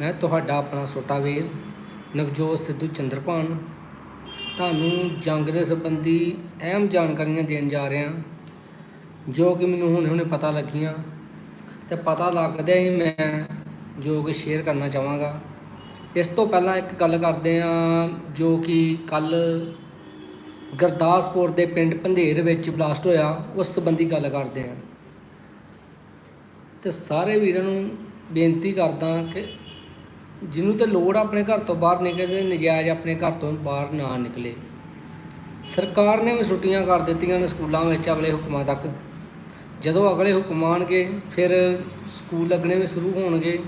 ਮੈਂ ਤੁਹਾਡਾ ਆਪਣਾ ਛੋਟਾ ਵੀਰ ਨਵਜੋਤ ਸਿੱਧੂ ਚੰਦਰਪਾਨ ਤੁਹਾਨੂੰ ਜੰਗ ਦੇ ਸੰਬੰਧੀ ਅਹਿਮ ਜਾਣਕਾਰੀਆਂ ਦੇਣ ਜਾ ਰਿਹਾ ਜੋ ਕਿ ਮੈਨੂੰ ਹੁਣੇ ਹੁਣੇ ਪਤਾ ਲੱਗੀਆਂ। ਤੇ ਪਤਾ ਲੱਗਦਿਆਂ ਹੀ ਮੈਂ ਜੋ ਕਿ ਸ਼ੇਅਰ ਕਰਨਾ ਚਾਹਾਂਗਾ। ਇਸ ਤੋਂ ਪਹਿਲਾਂ ਇੱਕ ਗੱਲ ਕਰਦੇ ਹਾਂ, ਜੋ ਕਿ ਕੱਲ ਗੁਰਦਾਸਪੁਰ ਦੇ ਪਿੰਡ ਪੰਧੇਰ ਵਿੱਚ ਬਲਾਸਟ ਹੋਇਆ, ਉਸ ਸੰਬੰਧੀ ਗੱਲ ਕਰਦੇ ਹਾਂ। ਤੇ ਸਾਰੇ ਵੀਰਾਂ ਨੂੰ ਬੇਨਤੀ ਕਰਦਾ ਕਿ ਜਿਹਨੂੰ ਤੇ ਲੋੜ ਆਪਣੇ ਘਰ ਤੋਂ ਬਾਹਰ ਨਿਕਲੇ ਨਜਾਇਜ਼ ਆਪਣੇ ਘਰ ਤੋਂ ਬਾਹਰ ਨਾ ਨਿਕਲੇ। ਸਰਕਾਰ ਨੇ ਵੀ ਛੁੱਟੀਆਂ ਕਰ ਦਿੱਤੀਆਂ ਨੇ ਸਕੂਲਾਂ ਵਿੱਚ ਅਗਲੇ ਹੁਕਮਾਂ ਤੱਕ। ਜਦੋਂ ਅਗਲੇ ਹੁਕਮ ਆਉਣਗੇ, ਫਿਰ ਸਕੂਲ ਲੱਗਣੇ ਵੀ ਸ਼ੁਰੂ ਹੋਣਗੇ।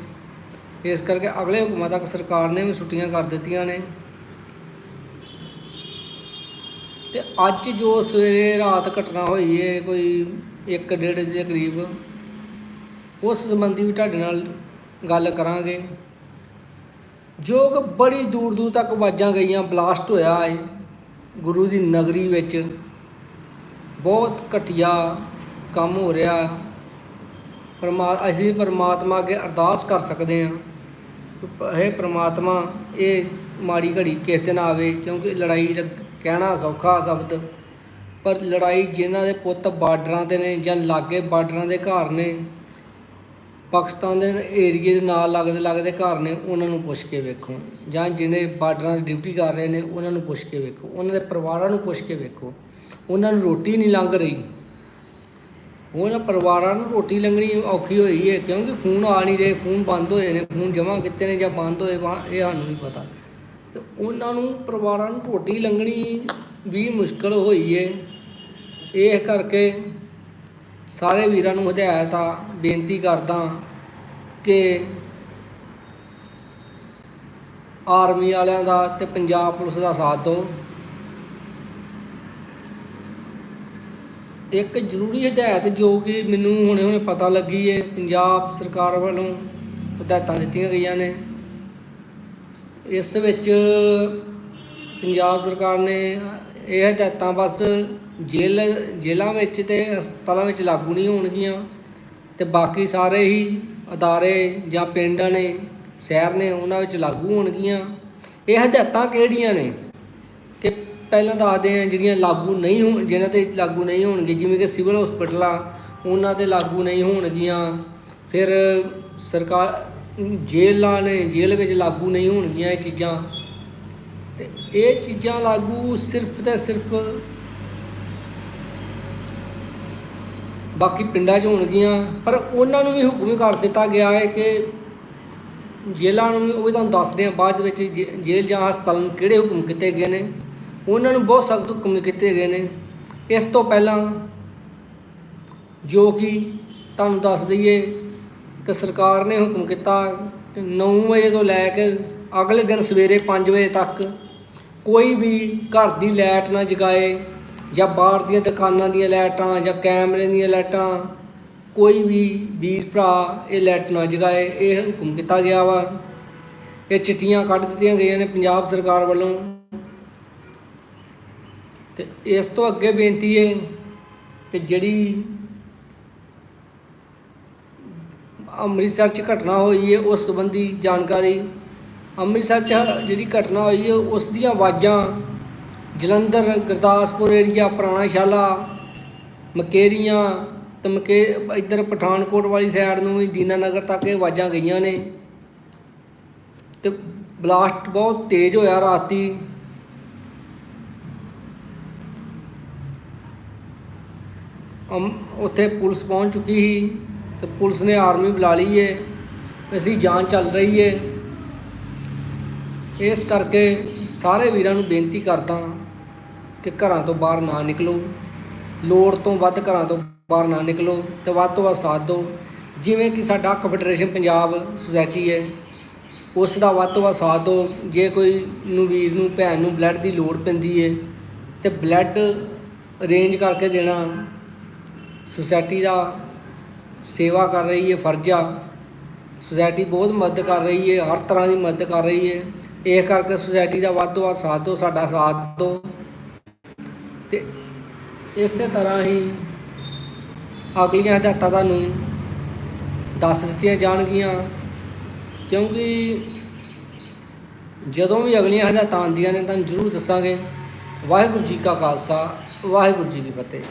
ਇਸ ਕਰਕੇ ਅਗਲੇ ਹੁਕਮਾਂ ਤੱਕ ਸਰਕਾਰ ਨੇ ਵੀ ਛੁੱਟੀਆਂ ਕਰ ਦਿੱਤੀਆਂ ਨੇ। ਤੇ ਅੱਜ ਜੋ ਸਵੇਰੇ ਰਾਤ ਘਟਨਾ ਹੋਈ ਹੈ ਕੋਈ 1:30 ਦੇ ਕਰੀਬ, ਉਸ ਸੰਬੰਧੀ ਵੀ ਤੁਹਾਡੇ ਨਾਲ ਗੱਲ ਕਰਾਂਗੇ। ਜੋ ਕਿ ਬੜੀ ਦੂਰ ਦੂਰ ਤੱਕ ਆਵਾਜ਼ਾਂ ਗਈਆਂ ਬਲਾਸਟ ਹੋਇਆ ਏ ਗੁਰੂ ਦੀ ਨਗਰੀ ਵਿੱਚ। ਬਹੁਤ ਘਟੀਆ ਕੰਮ ਹੋ ਰਿਹਾ। ਪਰਮਾ, ਅਸੀਂ ਪਰਮਾਤਮਾ ਅੱਗੇ ਅਰਦਾਸ ਕਰ ਸਕਦੇ ਹਾਂ ਕਿ ਹੈ ਪ੍ਰਮਾਤਮਾ, ਇਹ ਮਾੜੀ ਘੜੀ ਕਿਸ ਦਿਨ ਆਵੇ, ਕਿਉਂਕਿ ਲੜਾਈ ਲ- ਕਹਿਣਾ ਸੌਖਾ ਸ਼ਬਦ। ਪਰ ਲੜਾਈ ਜਿਨ੍ਹਾਂ ਦੇ ਪੁੱਤ ਬਾਰਡਰਾਂ ਤੇ ਨੇ ਜਾਂ ਲਾਗੇ ਬਾਰਡਰਾਂ ਦੇ ਘਰ ਨੇ ਪਾਕਿਸਤਾਨ ਦੇ ਏਰੀਏ ਦੇ ਨਾਲ ਲੱਗਦੇ ਲੱਗਦੇ ਘਰ ਨੇ, ਉਹਨਾਂ ਨੂੰ ਪੁੱਛ ਕੇ ਵੇਖੋ। ਜਾਂ ਜਿਹਨੇ ਬਾਰਡਰਾਂ 'ਚ ਡਿਊਟੀ ਕਰ ਰਹੇ ਨੇ, ਉਹਨਾਂ ਨੂੰ ਪੁੱਛ ਕੇ ਵੇਖੋ। ਉਹਨਾਂ ਦੇ ਪਰਿਵਾਰਾਂ ਨੂੰ ਪੁੱਛ ਕੇ ਵੇਖੋ। ਉਹਨਾਂ ਨੂੰ ਰੋਟੀ ਨਹੀਂ ਲੰਘ ਰਹੀ। ਉਹਨਾਂ ਪਰਿਵਾਰਾਂ ਨੂੰ ਰੋਟੀ ਲੰਘਣੀ ਔਖੀ ਹੋਈ ਹੈ ਕਿਉਂਕਿ ਫੋਨ ਆ ਨਹੀਂ ਰਹੇ, ਫੋਨ ਬੰਦ ਹੋਏ ਨੇ, ਫੋਨ ਜਮ੍ਹਾਂ ਕੀਤੇ ਨੇ ਜਾਂ ਬੰਦ ਹੋਏ ਇਹ ਸਾਨੂੰ ਨਹੀਂ ਪਤਾ। ਤੇ ਉਹਨਾਂ ਨੂੰ ਪਰਿਵਾਰਾਂ ਨੂੰ ਰੋਟੀ ਲੰਘਣੀ ਵੀ ਮੁਸ਼ਕਲ ਹੋਈ ਹੈ ਇਹ ਕਰਕੇ ਸਾਰੇ ਵੀਰਾਂ ਨੂੰ ਹਦਾਇਤ ਆ ਬੇਨਤੀ ਕਰਦਾ ਕਿ ਆਰਮੀ ਵਾਲਿਆਂ ਦਾ ਤੇ ਪੰਜਾਬ ਪੁਲਿਸ ਦਾ ਸਾਥ ਦਿਓ। ਇੱਕ ਜ਼ਰੂਰੀ ਹਦਾਇਤ ਜੋ ਕਿ ਮੈਨੂੰ ਹੁਣੇ ਹੁਣੇ ਪਤਾ ਲੱਗੀ ਹੈ ਪੰਜਾਬ ਸਰਕਾਰ ਵੱਲੋਂ ਹਦਾਇਤਾਂ ਦਿੱਤੀਆਂ ਗਈਆਂ ਨੇ। ਇਸ ਵਿੱਚ ਪੰਜਾਬ ਸਰਕਾਰ ਨੇ ਇਹ ਹਦਾਇਤਾਂ ਬਸ ਜੇਲ ਜੇਲ੍ਹਾਂ ਵਿੱਚ ਤੇ ਹਸਪਤਾਲਾਂ ਵਿੱਚ ਲਾਗੂ ਨਹੀਂ ਹੋਣਗੀਆਂ ਤੇ ਬਾਕੀ ਸਾਰੇ ਹੀ ਅਦਾਰੇ ਜਾਂ ਪਿੰਡਾਂ ਨੇ, ਸ਼ਹਿਰ ਨੇ ਉਹਨਾਂ ਵਿੱਚ ਲਾਗੂ ਹੋਣਗੀਆਂ। ਇਹ ਹਦਾਇਤਾਂ ਕਿਹੜੀਆਂ ਨੇ? ਕਿ ਪਹਿਲਾਂ ਦੱਸਦੇ ਆ ਜਿਹੜੀਆਂ ਲਾਗੂ ਨਹੀਂ ਹੋਣ, ਜਿਹਨਾਂ ਤੇ ਲਾਗੂ ਨਹੀਂ ਹੋਣਗੇ, ਜਿਵੇਂ ਕਿ ਸਿਵਲ ਹਸਪੀਟਲ ਆ ਉਹਨਾਂ ਤੇ ਲਾਗੂ ਨਹੀਂ ਹੋਣਗੀਆਂ। ਫਿਰ ਸਰਕਾਰ ਜੇਲਾਂ ਨੇ ਜੇਲ੍ਹ ਵਿੱਚ ਲਾਗੂ ਨਹੀਂ ਹੋਣਗੀਆਂ ਇਹ ਚੀਜ਼ਾਂ। ਤੇ ਇਹ ਚੀਜ਼ਾਂ ਲਾਗੂ ਸਿਰਫ ਤੇ ਸਿਰਫ ਬਾਕੀ ਪਿੰਡਾਂ 'ਚ ਹੋਣਗੀਆਂ, ਪਰ ਉਹਨਾਂ ਨੂੰ ਵੀ ਹੁਕਮ ਕਰ ਦਿੱਤਾ ਗਿਆ ਹੈ ਕਿ ਜੇਲ੍ਹਾਂ ਨੂੰ ਉਹ ਵੀ ਤੁਹਾਨੂੰ ਦੱਸਦੇ ਆ ਬਾਅਦ ਵਿੱਚ ਜੇ- ਜੇਲ੍ਹ ਜਾਂ ਹਸਪਤਾਲ ਨੂੰ ਕਿਹੜੇ ਹੁਕਮ ਕੀਤੇ ਗਏ ਨੇ। ਉਹਨਾਂ ਨੂੰ ਬਹੁਤ ਸਖਤ ਹੁਕਮ ਕੀਤੇ ਗਏ ਨੇ। ਇਸ ਤੋਂ ਪਹਿਲਾਂ ਜੋ ਕਿ ਤੁਹਾਨੂੰ ਦੱਸ ਦਈਏ ਕਿ ਸਰਕਾਰ ਨੇ ਹੁਕਮ ਕੀਤਾ ਕਿ 9 ਵਜੇ ਤੋਂ ਲੈ ਕੇ ਅਗਲੇ ਦਿਨ ਸਵੇਰੇ 5 ਵਜੇ ਤੱਕ ਕੋਈ ਵੀ ਘਰ ਦੀ ਲਾਈਟ ਨਾ ਜਗਾਏ। ਜਾਂ ਬਾਹਰ ਦੀਆਂ ਦੁਕਾਨਾਂ ਦੀਆਂ ਲਾਈਟਾਂ ਜਾਂ ਕੈਮਰੇ ਦੀਆਂ ਲਾਈਟਾਂ, ਕੋਈ ਵੀ ਵੀਰ ਭਰਾ ਇਹ ਲਾਈਟ ਨਾ ਜਗਾਏ, ਇਹ ਹੁਕਮ ਕੀਤਾ ਗਿਆ ਵਾ। ਇਹ ਚਿੱਠੀਆਂ ਕੱਢ ਦਿੱਤੀਆਂ ਗਈਆਂ ਨੇ ਪੰਜਾਬ ਸਰਕਾਰ ਵੱਲੋਂ। ਤੇ ਇਸ ਤੋਂ ਅੱਗੇ ਬੇਨਤੀ ਹੈ ਕਿ ਜਿਹੜੀ ਅੰਮ੍ਰਿਤਸਰ 'ਚ ਘਟਨਾ ਹੋਈ ਹੈ ਉਸ ਸੰਬੰਧੀ ਜਾਣਕਾਰੀ, ਅੰਮ੍ਰਿਤਸਰ 'ਚ ਜਿਹੜੀ ਘਟਨਾ ਹੋਈ ਹੈ ਉਸ ਦੀਆਂ ਆਵਾਜ਼ਾਂ ਜਲੰਧਰ, ਗੁਰਦਾਸਪੁਰ ਏਰੀਆ ਪੁਰਾਣਾ ਸ਼ਾਲਾ ਮਕੇਰੀਆਂ ਤੇ ਮਕੇ, ਇੱਧਰ ਪਠਾਨਕੋਟ ਵਾਲੀ ਸਾਈਡ ਨੂੰ ਵੀ ਦੀਨਾਨਗਰ ਤੱਕ ਇਹ ਆਵਾਜ਼ਾਂ ਗਈਆਂ ਨੇ। ਤੇ ਬਲਾਸਟ ਬਹੁਤ ਤੇਜ਼ ਹੋਇਆ ਰਾਤੀ। ਅਮ, ਉੱਥੇ ਪੁਲਿਸ ਪਹੁੰਚ ਚੁੱਕੀ ਸੀ ਤੇ ਪੁਲਿਸ ਨੇ ਆਰਮੀ ਬੁਲਾ ਲਈ ਏ। ਅਸੀਂ ਜਾਂਚ ਚੱਲ ਰਹੀ ਏ। ਇਸ ਕਰਕੇ ਸਾਰੇ ਵੀਰਾਂ ਨੂੰ ਬੇਨਤੀ ਕਰਦਾ ਕਿ ਘਰਾਂ ਤੋਂ ਬਾਹਰ ਨਾ ਨਿਕਲੋ। ਲੋੜ ਤੋਂ ਵੱਧ ਘਰਾਂ ਤੋਂ ਬਾਹਰ ਨਾ ਨਿਕਲੋ ਤੇ ਵੱਧ ਤੋਂ ਵੱਧ ਸਾਥ ਦਿਓ। ਜਿਵੇਂ ਕਿ ਸਾਡਾ ਕੰਫੈਡਰੇਸ਼ਨ ਪੰਜਾਬ ਸੁਸਾਇਟੀ ਹੈ, ਉਸ ਦਾ ਵੱਧ ਤੋਂ ਵੱਧ ਸਾਥ ਦਿਓ। ਜੇ ਕੋਈ ਨੂੰ ਵੀਰ ਨੂੰ, ਭੈਣ ਨੂੰ ਬਲੱਡ ਦੀ ਲੋੜ ਪੈਂਦੀ ਹੈ ਤੇ ਬਲੱਡ ਅਰੇਂਜ ਕਰਕੇ ਦੇਣਾ। ਸੁਸਾਇਟੀ ਦਾ ਸੇਵਾ ਕਰ ਰਹੀ ਹੈ, ਫਰਜ਼ ਆ। ਸੁਸਾਇਟੀ ਬਹੁਤ ਮਦਦ ਕਰ ਰਹੀ ਹੈ, ਹਰ ਤਰ੍ਹਾਂ ਦੀ ਮਦਦ ਕਰ ਰਹੀ ਹੈ। ਇਹ ਕਰਕੇ ਸੁਸਾਇਟੀ ਦਾ ਵੱਧ ਤੋਂ ਵੱਧ ਸਾਥ ਦਿਓ, ਸਾਡਾ ਸਾਥ ਦਿਓ। ਤੇ ਇਸੇ ਤਰ੍ਹਾਂ ਹੀ ਅਗਲੀਆਂ ਹਦਾਇਤਾਂ ਤੁਹਾਨੂੰ ਦੱਸ ਦਿੱਤੀਆਂ ਜਾਣਗੀਆਂ, ਕਿਉਂਕਿ ਜਦੋਂ ਵੀ ਅਗਲੀਆਂ ਹਦਾਇਤਾਂ ਆਉਂਦੀਆਂ ਨੇ, ਤੁਹਾਨੂੰ ਜ਼ਰੂਰ ਦੱਸਾਂਗੇ। ਵਾਹਿਗੁਰੂ ਜੀ ਕਾ ਖਾਲਸਾ, ਵਾਹਿਗੁਰੂ ਜੀ ਕੀ ਫਤਿਹ।